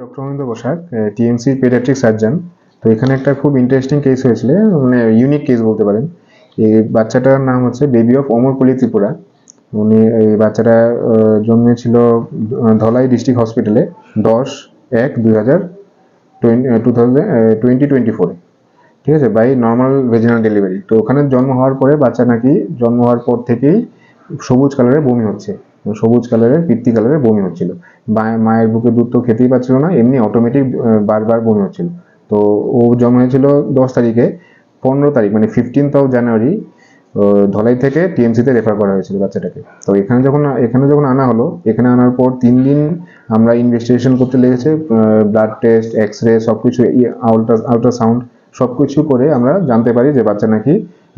Doctor Amind Basak TMC paediatric surgeon তো এখানে একটা খুব ইন্টারেস্টিং কেস হয়েছিল মানে ইউনিক কেস বলতে পারেন। এই বাচ্চাটার নাম হচ্ছে বেবি অফ অমরপল্লী ত্রিপুরা উনি এই বাচ্চাটা জন্মেছিল ধলাই ডিস্ট্রিক্ট হসপিটালে দশ এক দুই হাজার টোয়েন্টি টোয়েন্টি ঠিক আছে? বাই নর্মাল ভেজিনাল ডেলিভারি তো ওখানে জন্ম হওয়ার পরে বাচ্চা নাকি, জন্ম হওয়ার পর থেকেই সবুজ কালারের বমি হচ্ছে। সবুজ কালারের পিত্তি কালারের বমি হচ্ছিল। মায়ের বুকে দুধ তো খেতেই পারছিল না, এমনি অটোমেটিক বারবার বমি হচ্ছিল। তো ও জন্ম হয়েছিল দশ তারিখে, পনেরো তারিখ মানে ফিফটিন্থ অফ জানুয়ারি ধলাই থেকে টিএমসিতে রেফার করা হয়েছিল বাচ্চাটাকে। তো এখানে যখন এখানে যখন আনা হলো, এখানে আনার পর তিন দিন আমরা ইনভেস্টিগেশন করতে লেগেছে ব্লাড টেস্ট এক্স রে সব কিছু আল্ট্রা আল্ট্রাসাউন্ড সব কিছু করে আমরা জানতে পারি যে বাচ্চা নাকি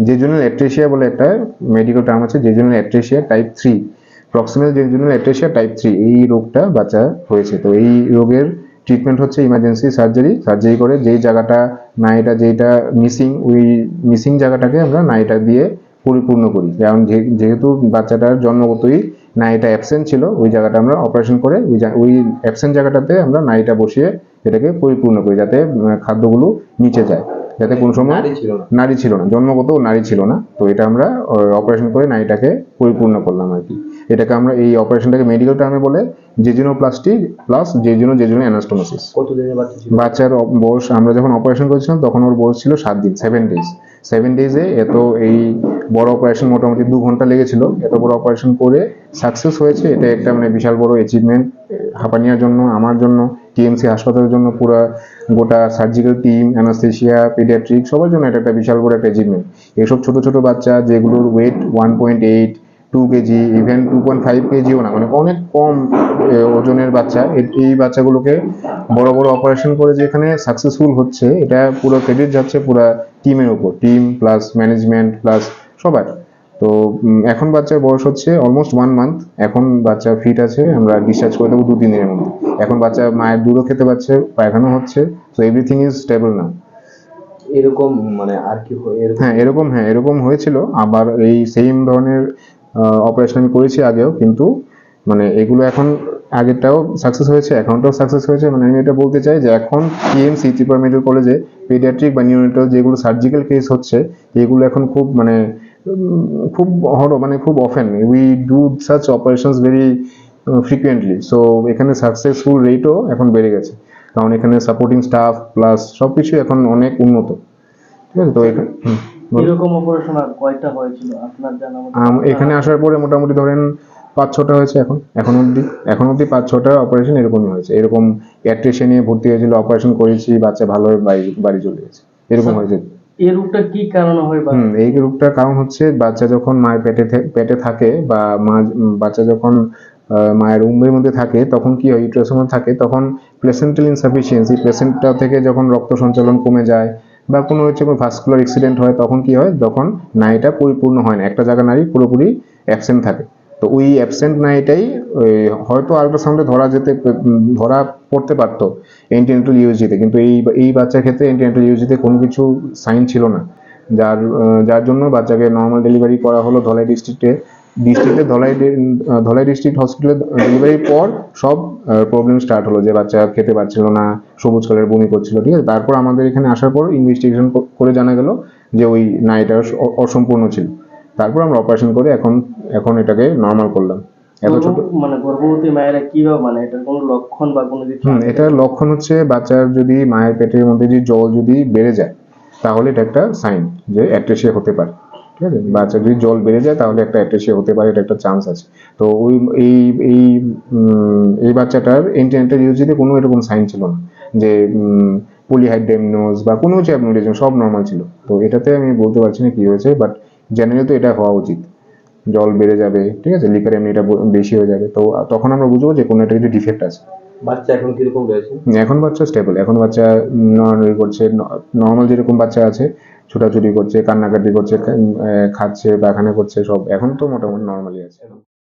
জেজুনাল অ্যাট্রেসিয়া বলে একটা মেডিকেল টার্ম আছে jejunal atresia type three proximal jejunal atresia type three এই রোগটা বাচ্চা হয়েছে। তো এই রোগের ট্রিটমেন্ট হচ্ছে ইমার্জেন্সি সার্জারি সার্জারি করে যেই জায়গাটা নাইটা যেটা মিসিং ওই মিসিং জায়গাটাকে আমরা নাইটা দিয়ে পরিপূর্ণ করি। যেমন যে- যেহেতু বাচ্চাটার জন্মগতই নাইটা অ্যাবসেন্ট ছিল ওই জায়গাটা আমরা অপারেশন করে ওই ওই অ্যাবসেন্ট জায়গাটাতে আমরা নাইটা বসিয়ে এটাকে পরিপূর্ণ করি যাতে খাদ্যগুলো নিচে যায়। যাতে কোনো সময় নারী ছিল না। নারী ছিল না জন্মগত নারী ছিল না। তো এটা আমরা অপারেশন করে নারীটাকে পরিপূর্ণ করলাম আর কি। এটাকে আমরা এই অপারেশনটাকে মেডিকেল টার্মে বলে জেজিনোপ্লাস্টি প্লাস জেজিনো জেজিনো অ্যানাস্টোমোসিস কতদিনের বাচ্চা ছিল? বাচ্চার বয়স আমরা যখন অপারেশন করেছিলাম তখন ওর বয়স ছিল সাত দিন সেভেন ডেজ সেভেন ডেজে এত এই বড় অপারেশন মোটামুটি দু ঘণ্টা লেগেছিল। এত বড় অপারেশন করে সাকসেস হয়েছে। এটা একটা মানে বিশাল বড় অ্যাচিভমেন্ট হাঁপানিয়ার জন্য আমার জন্য টিএমসি হাসপাতালের জন্য পুরো গোটা সার্জিক্যাল টিম অ্যানাস্থেশিয়া পেডিয়াট্রিক সবার জন্য এটা একটা বিশাল বড় একটা অ্যাচিভমেন্ট এইসব ছোট ছোট বাচ্চা যেগুলোর weight one point eight two KG even two point five কেজিও না মানে অনেক কম ওজনের বাচ্চা। এই বাচ্চাগুলোকে বড় বড় অপারেশন করে যেখানে সাকসেসফুল হচ্ছে এটা পুরো ক্রেডিট যাচ্ছে পুরো টিমের উপর। টিম প্লাস ম্যানেজমেন্ট প্লাস সবার তো এখন বাচ্চার বয়স হচ্ছে অলমোস্ট ওয়ান মান্থ এখন বাচ্চা ফিট আছে আমরা ডিসচার্জ করে দেবো দু তিন দিনের মধ্যে। এখন বাচ্চা মায়ের দুধও খেতে পারছে পায়খানা হচ্ছে তো এভরিথিং ইজ স্টেবল না এরকম মানে আর কি হ্যাঁ এরকম হ্যাঁ এরকম হয়েছিল। আবার এই সেম ধরনের অপারেশন আমি করেছি আগেও, কিন্তু মানে এগুলো এখন আগেরটাও সাকসেস হয়েছে, এখনটাও সাকসেস হয়েছে। মানে আমি এটা বলতে চাই যে এখন টিএমসি ত্রিপুরা মেডিকেল কলেজে পেডিয়াট্রিক বা নিউনেটাল যেগুলো সার্জিক্যাল কেস হচ্ছে, এগুলো এখন খুব মানে খুব হর মানে খুব often we do such operations very frequently so এখানে সাকসেসফুল রেটও এখন বেড়ে গেছে। কারণ এখানে সাপোর্টিং স্টাফ প্লাস সব কিছু এখন অনেক উন্নত। ঠিক আছে? তো এখানে। এরকম অপারেশন আর কয়টা হয়েছিল? আপনার জানা এখানে আসার পরে মোটামুটি ধরেন পাঁচ ছটা হয়েছে এখন। এখন অবধি এখন অবধি পাঁচ ছটা অপারেশন এরকমই হয়েছে। এরকম নিয়ে ভর্তি হয়েছিল অপারেশন করেছি বাচ্চা ভালো বাড়ি চলে গেছে। এরকম হয়েছে। এই রোগটা কি কারণে হয় হুম এই রোগটার কারণ হচ্ছে বাচ্চা যখন মায়ের পেটে পেটে থাকে বা মা বাচ্চা যখন মায়ের উম্বের মধ্যে থাকে তখন কি হয় ইউট্রাসের থাকে তখন প্লেসেন্টাল ইনসাফিসিয়েন্সি প্লেসেন্টা থেকে যখন রক্ত সঞ্চালন কমে যায় বা কোনো হচ্ছে কোনো ভাস্কুলার অ্যাক্সিডেন্ট হয়, তখন কি হয়? যখন নাড়িটা পরিপূর্ণ হয় না, একটা জায়গা নাড়ি পুরোপুরি অ্যাবসেন্ট থাকে। তো ওই অ্যাবসেন্ট নাড়িটাই হয়তো আল্ট্রাসাউন্ডে ধরা যেতে, ধরা পড়তে পারতো এন্টিনেটাল ইউজিতে কিন্তু এই এই বাচ্চার ক্ষেত্রে এন্টিনেটাল ইউজিতে কোনো কিছু সাইন ছিল না। যার যার জন্য বাচ্চাকে নর্মাল ডেলিভারি করা হলো ধলাই ডিস্ট্রিক্টে ডিস্ট্রিক্টে ধলাই ধলাই ডিস্ট্রিক্ট হসপিটালে ডেলিভারির পর সব প্রবলেম স্টার্ট হলো যে বাচ্চা খেতে পারছিল না সবুজ কালার বমি করছিল ঠিক আছে? তারপর আমাদের এখানে আসার পর ইনভেস্টিগেশন করে জানা গেল যে ওই নাইটা অসম্পূর্ণ ছিল। তারপর আমরা অপারেশন করে এখন এখন এটাকে নর্মাল করলাম। এত ছোট মানে গর্ভবতী মায়েরা কীভাবে মানে এটার কোনো লক্ষণ বা কোনো কিছু এটার লক্ষণ হচ্ছে বাচ্চার যদি মায়ের পেটের মধ্যে যদি জল যদি বেড়ে যায় তাহলে এটা একটা সাইন যে অ্যাট্রেসিয়া হতে পারে। ঠিক আছে? বাচ্চার যদি জল বেড়ে যায় তাহলে একটা অ্যাট্রেসিয়া হতে পারে এটা একটা চান্স আছে। তো ওই এই এই এই বাচ্চাটার এন্টিনেটাল ইউজিতে কোনো এরকম সাইন ছিল না যে পলিহাইড্রেমনোজ বা কোনো কিছু অ্যাবনোরিজম সব নর্মাল ছিল। তো এটাতে আমি বলতে পারছি না কি হয়েছে বাট জেনারেলি তো এটা হওয়া উচিত। জল বেড়ে যাবে ঠিক আছে? লিকার এমনি এটা বেশি হয়ে যাবে। তো তখন আমরা বুঝব যে কোনো একটা কিছু ডিফেক্ট আছে। বাচ্চা এখন কীরকম রয়েছে? এখন বাচ্চা স্টেবল এখন বাচ্চা নর্মাল করছে নর্মাল যেরকম বাচ্চা আছে ছোটাছুটি করছে কান্নাকাটি করছে খাচ্ছে পায়খানা করছে সব এখন তো মোটামুটি নর্মালি আছে।